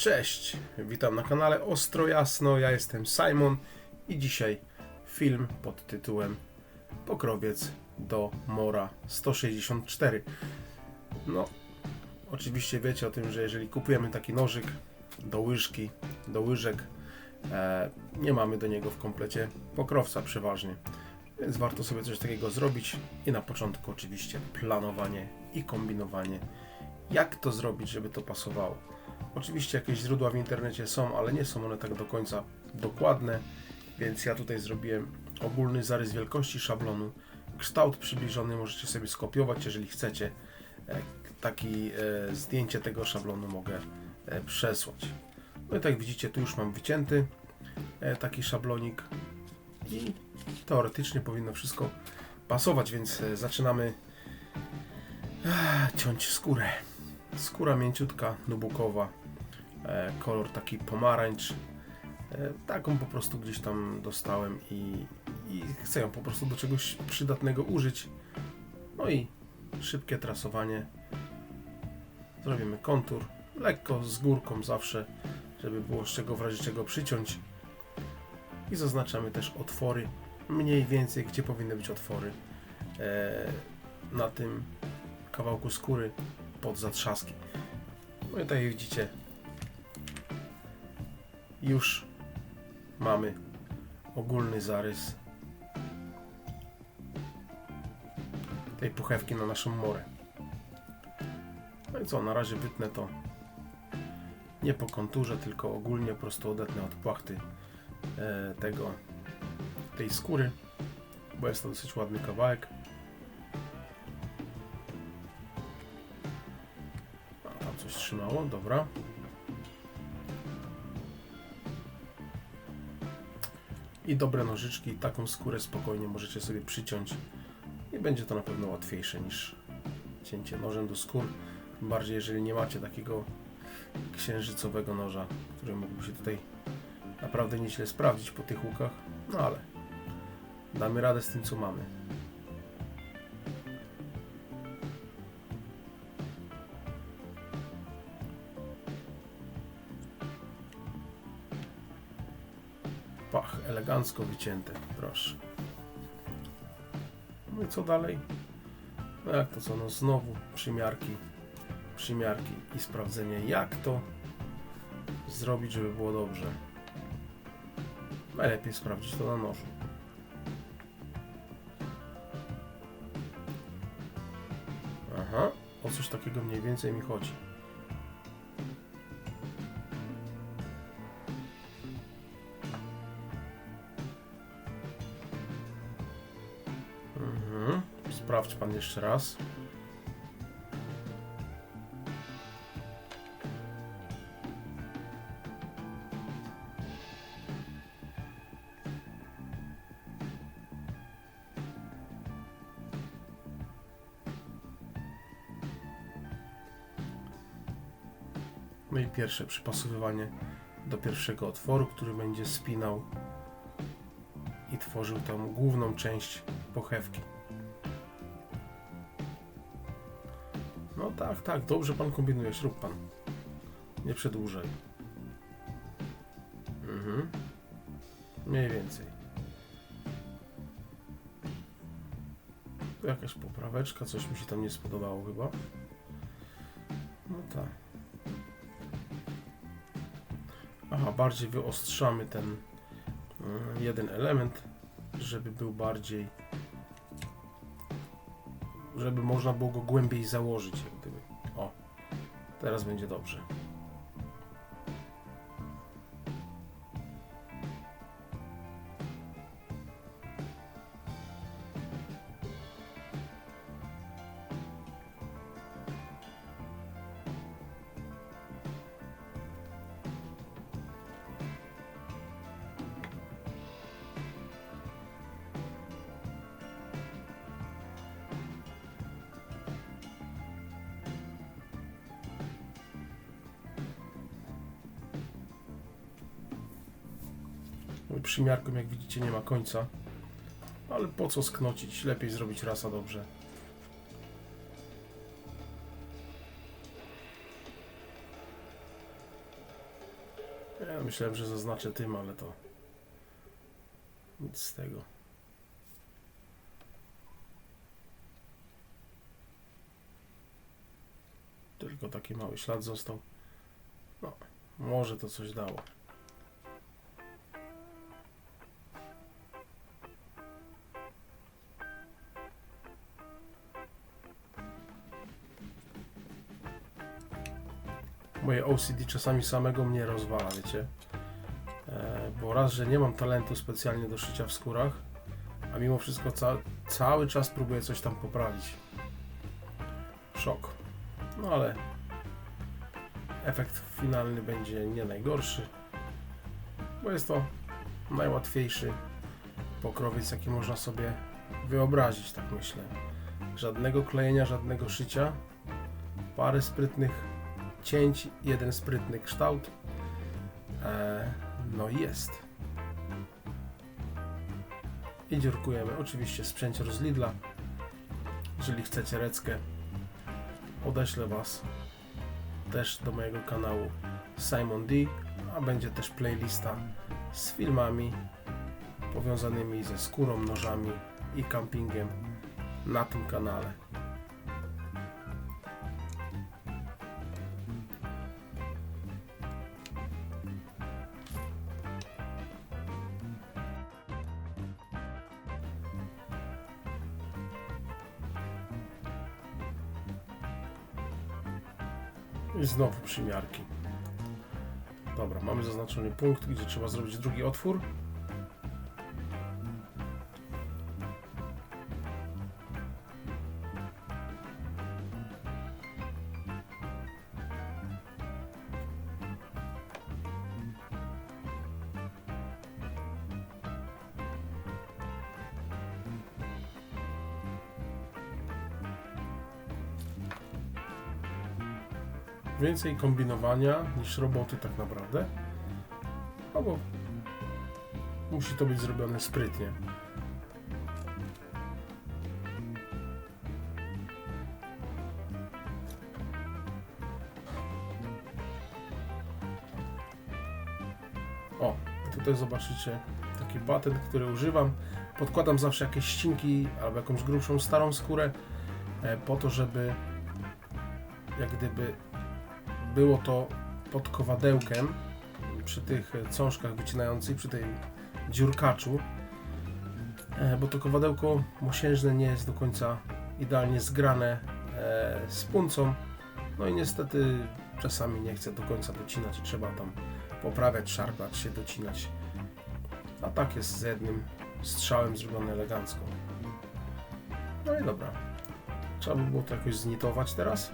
Cześć, witam na kanale Ostro Jasno, ja jestem Simon i dzisiaj film pod tytułem Pokrowiec do Mora 164. No, oczywiście wiecie o tym, że jeżeli kupujemy taki nożyk do łyżki, do łyżek, e, nie mamy do niego w komplecie pokrowca przeważnie, więc warto sobie coś takiego zrobić i na początku oczywiście planowanie i kombinowanie, jak to zrobić, żeby to pasowało. Oczywiście jakieś źródła w internecie są, ale nie są one tak do końca dokładne, więc ja tutaj zrobiłem ogólny zarys wielkości szablonu. Kształt przybliżony możecie sobie skopiować, jeżeli chcecie. E, Taki e, zdjęcie tego szablonu mogę e, przesłać. No i tak widzicie, tu już mam wycięty taki szablonik i teoretycznie powinno wszystko pasować, więc zaczynamy ciąć skórę. Skóra mięciutka, nubukowa, kolor taki pomarańcz. E, taką po prostu gdzieś tam dostałem i, i chcę ją po prostu do czegoś przydatnego użyć. No i szybkie trasowanie. Zrobimy kontur, lekko z górką zawsze, żeby było z czego w razie czego przyciąć. I zaznaczamy też otwory, mniej więcej gdzie powinny być otwory e, na tym kawałku skóry pod zatrzaski. No i tak jak widzicie, już mamy ogólny zarys tej puchewki na naszą morę. No i co, na razie wytnę to nie po konturze, tylko ogólnie po prostu odetnę od płachty e, tego, tej skóry, bo jest to dosyć ładny kawałek. A tam coś trzymało, dobra. I dobre nożyczki, taką skórę spokojnie możecie sobie przyciąć i będzie to na pewno łatwiejsze niż cięcie nożem do skór. Tym bardziej jeżeli nie macie takiego księżycowego noża, który mógłby się tutaj naprawdę nieźle sprawdzić po tych łukach, no ale damy radę z tym co mamy. Pach, elegancko wycięte, proszę. No i co dalej? No jak to co, no znowu przymiarki, przymiarki i sprawdzenie jak to zrobić, żeby było dobrze. Najlepiej sprawdzić to na nożu. Aha, o coś takiego mniej więcej mi chodzi. Sprawdź pan jeszcze raz. No i pierwsze przypasowywanie do pierwszego otworu, który będzie spinał i tworzył tą główną część pochewki. No tak, tak, dobrze pan kombinujesz, rób pan. Nie przedłużaj. Mhm. Mniej więcej. Jakaś popraweczka, coś mi się tam nie spodobało chyba. No tak. Aha, bardziej wyostrzamy ten mm, jeden element, żeby był bardziej żeby można było go głębiej założyć, jak gdyby. O, teraz będzie dobrze. Przymiarką, jak widzicie, nie ma końca. Ale po co sknocić? Lepiej zrobić rasa dobrze. myślałem, że zaznaczę tym, ale to nic z tego. Tylko taki mały ślad został. No, może to coś dało. Moje OCD czasami samego mnie rozwala, wiecie? E, bo raz, że nie mam talentu specjalnie do szycia w skórach, a mimo wszystko ca cały czas próbuję coś tam poprawić. Szok. No ale efekt finalny będzie nie najgorszy, bo jest to najłatwiejszy pokrowiec, jaki można sobie wyobrazić, tak myślę. Żadnego klejenia, żadnego szycia, parę sprytnych cięć, jeden sprytny kształt. E, no i jest. I dziurkujemy. Oczywiście sprzęcior z Lidla. Jeżeli chcecie reckę, odeślę Was też do mojego kanału Simon D, a będzie też playlista z filmami powiązanymi ze skórą, nożami i campingiem na tym kanale. I znowu przymiarki. Dobra, mamy zaznaczony punkt, gdzie trzeba zrobić drugi otwór. Więcej kombinowania niż roboty tak naprawdę. No bo musi to być zrobione sprytnie. O, tutaj zobaczycie taki patent, który używam. Podkładam zawsze jakieś ścinki albo jakąś grubszą starą skórę e, po to, żeby jak gdyby było to pod kowadełkiem przy tych cążkach wycinających, przy tej dziurkaczu, e, bo to kowadełko mosiężne nie jest do końca idealnie zgrane e, z puncą, no i niestety czasami nie chce do końca docinać trzeba tam poprawiać, szarpać się, docinać. A tak jest z jednym strzałem zrobione elegancko. No i dobra. Trzeba by było to jakoś znitować teraz.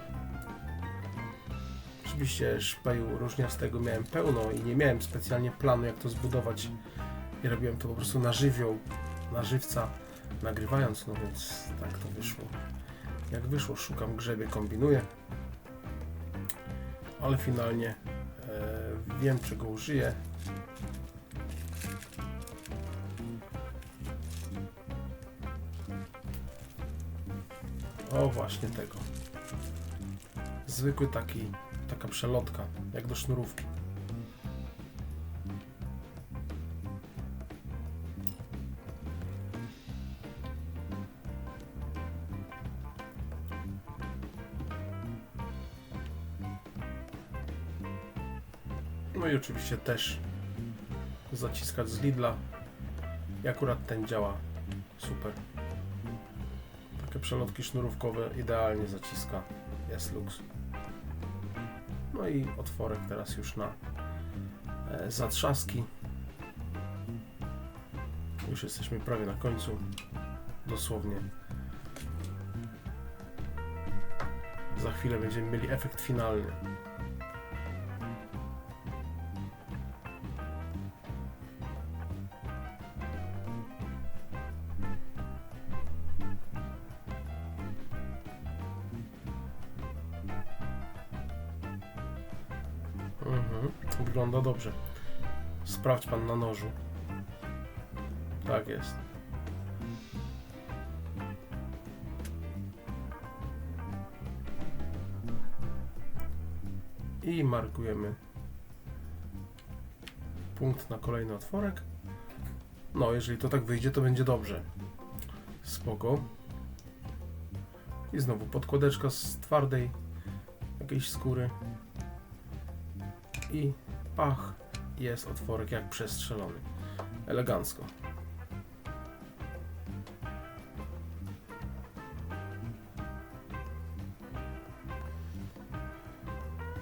Oczywiście szpeju różniastego miałem pełno i nie miałem specjalnie planu jak to zbudować i robiłem to po prostu na żywioł, na żywca nagrywając, no więc tak to wyszło. Jak wyszło, szukam grzebie, kombinuję, ale finalnie e, wiem czego użyję. O właśnie tego. Zwykły taki taka przelotka, jak do sznurówki. No i oczywiście też zaciskać z Lidla. I akurat ten działa super. Takie przelotki sznurówkowe idealnie zaciska. Jest luks. No i otworek teraz już na e, zatrzaski. Już jesteśmy prawie na końcu. Dosłownie. Za chwilę będziemy mieli efekt finalny. Wygląda dobrze. Sprawdź pan na nożu. Tak jest. I markujemy punkt na kolejny otworek. No, jeżeli to tak wyjdzie, to będzie dobrze. Spoko. I znowu podkładeczka z twardej jakiejś skóry. I pach, jest otworek jak przestrzelony. Elegancko.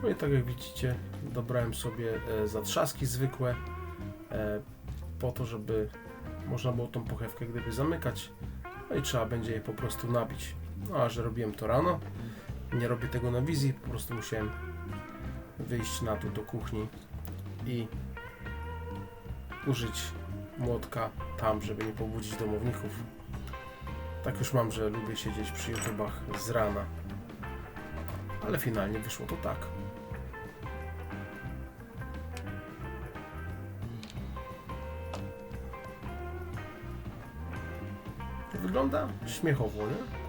No i tak jak widzicie, dobrałem sobie e, zatrzaski zwykłe e, po to, żeby można było tą pochewkę gdyby zamykać. No i trzeba będzie je po prostu nabić. No a że robiłem to rano, nie robię tego na wizji, po prostu musiałem wyjść na tu do kuchni i użyć młotka tam, żeby nie pobudzić domowników. Tak już mam, że lubię siedzieć przy YouTubach z rana. Ale finalnie wyszło to tak. Wygląda śmiechowo, nie?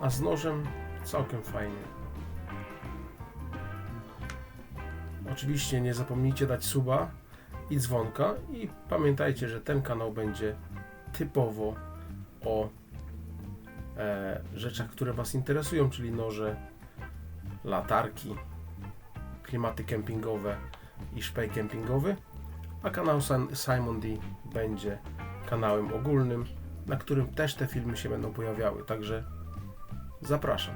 A z nożem całkiem fajnie. Oczywiście nie zapomnijcie dać suba i dzwonka i pamiętajcie, że ten kanał będzie typowo o e, rzeczach, które Was interesują, czyli noże, latarki, klimaty kempingowe i szpej kempingowy, a kanał Simon D będzie kanałem ogólnym, na którym też te filmy się będą pojawiały, także zapraszam.